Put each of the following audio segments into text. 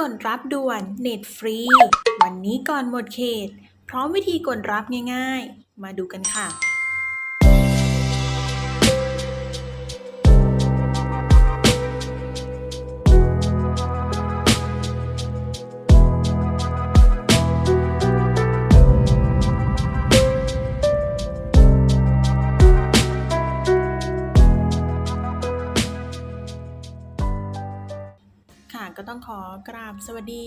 กดรับด่วนเน็ตฟรี วันนี้ก่อนหมดเขต พร้อมวิธีกดรับง่ายๆ มาดูกันค่ะ ก็ต้องขอกราบสวัสดี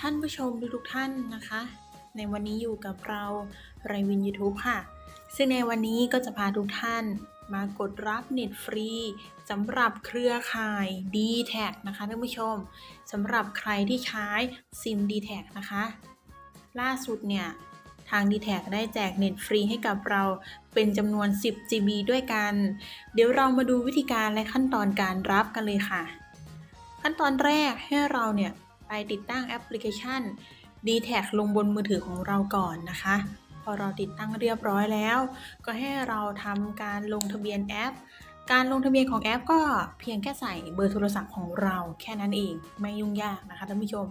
ท่านผู้ชมทุกๆท่านนะคะ ในวันนี้อยู่กับเราไรวิน YouTube ค่ะ ซึ่งในวันนี้ก็จะพาทุกท่านมากดรับเน็ตฟรีสำหรับเครือข่าย d t แทนะคะท่านผู้ชมสำหรับใครที่ใช้ซิม d t แทนะคะ ล่าสุดเนี่ย ทาง d t แทได้แจกเน็ตฟรีให้กับเราเป็นจำนวน 10 GB ด้วยกัน เดี๋ยวเรามาดูวิธีการและขั้นตอนการรับกันเลยค่ะ ขั้นตอนแรกให้เราเนี่ยไปติดตั้งแอปพลิเคชัน d t แทลงบนมือถือของเราก่อนนะคะ พอเราติดตั้งเรียบร้อยแล้ว ก็ให้เราทำการลงทะเบียนแอป การลงทะเบียนของแอปก็เพียงแค่ใส่เบอร์โทรศัพท์ของเราแค่นั้นเองไม่ยุ่งยากนะคะท่านผู้ชม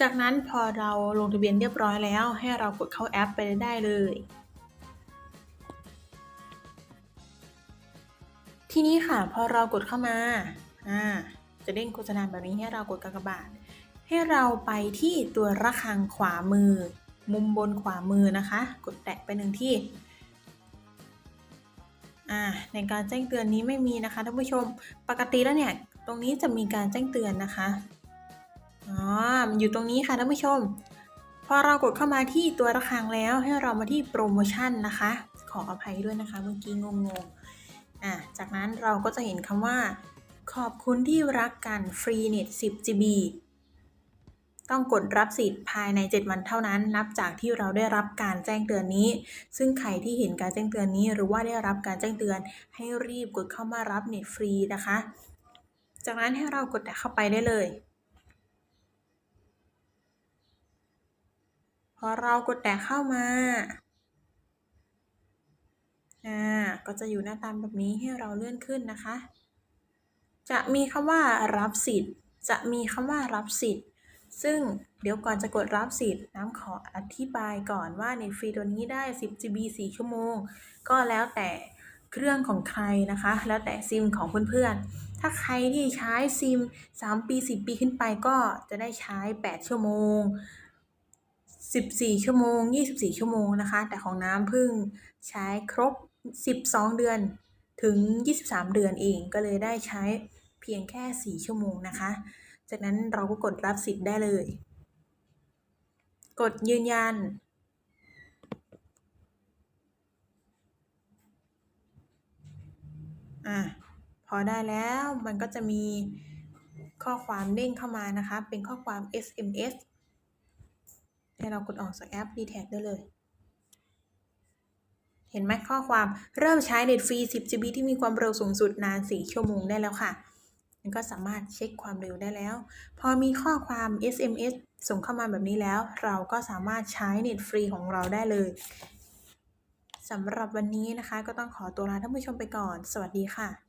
จากนั้นพอเราลงทะเบียนเรียบร้อยแล้ว ให้เรากดเข้าแอปไปได้เลยทีนี้ค่ะพอเรากดเข้ามา อ่า จะเด้งโฆษณาแบบนี้ให้เรากดกากบาท ให้เราไปที่ตัวระฆังขวามือ มุมบนขวามือนะคะ กดแตะไปหนึ่งที่ในการแจ้งเตือนนี้ไม่มีนะคะท่านผู้ชมปกติแล้วเนี่ยตรงนี้จะมีการแจ้งเตือนนะคะอ๋ออยู่ตรงนี้ค่ะท่านผู้ชม พอเรากดเข้ามาที่ตัวระฆังแล้วให้เรามาที่โปรโมชั่นนะคะ ขออภัยด้วยนะคะเมื่อกี้งงๆอะจากนั้นเราก็จะเห็นคำว่า ขอบคุณที่รักกันฟรีเน็ต 10 GB ต้องกดรับสิทธิ์ภายใน 7 วันเท่านั้น นับจากที่เราได้รับการแจ้งเตือนนี้ ซึ่งใครที่เห็นการแจ้งเตือนนี้ หรือว่าได้รับการแจ้งเตือนให้รีบกดเข้ามารับเน็ตฟรีนะคะ จากนั้นให้เรากดแตะเข้าไปได้เลยพอเรากดแตะเข้ามาอ่าก็จะอยู่หน้าตามแบบนี้ให้เราเลื่อนขึ้นนะคะ จะมีคำว่ารับสิทธิ์ จะมีคำว่ารับสิทธิ์ ซึ่งเดี๋ยวก่อนจะกดรับสิทธิ์น้ำขออธิบายก่อนว่าเน็ตฟรีตัวนี้ได้ 10 GB 4 ชั่วโมง ก็แล้วแต่เครื่องของใครนะคะ แล้วแต่ซิมของเพื่อนๆ ถ้าใครที่ใช้ซิม 3 ปี 10 ปีขึ้นไปก็จะได้ใช้ 8 ชั่วโมง 14 ชั่วโมง 24 ชั่วโมงนะคะ แต่ของน้ำพิ่งใช้ครบ 12 เดือน ถึง 23 เดือนเองก็เลยได้ใช้เพียงแค่ 4 ชั่วโมงนะคะ จากนั้นเราก็กดรับสิทธิ์ได้เลย กดยืนยัน อะพอได้แล้วมันก็จะมีข้อความเด้งเข้ามานะคะ เป็นข้อความ SMS ให้เรากดออกจากแอป d t แทได้เลย เห็นไหมข้อความเริ่มใช้เน็ตฟรี 10 GB ที่มีความเร็วสูงสุดนาน 4 ชั่วโมงได้แล้วค่ะมันก็สามารถเช็คความเร็วได้แล้ว พอมีข้อความ SMS ส่งเข้ามาแบบนี้แล้ว เราก็สามารถใช้เน็ตฟรีของเราได้เลยสำหรับวันนี้นะคะ ก็ต้องขอตัวลาท่านผู้ชมไปก่อน สวัสดีค่ะ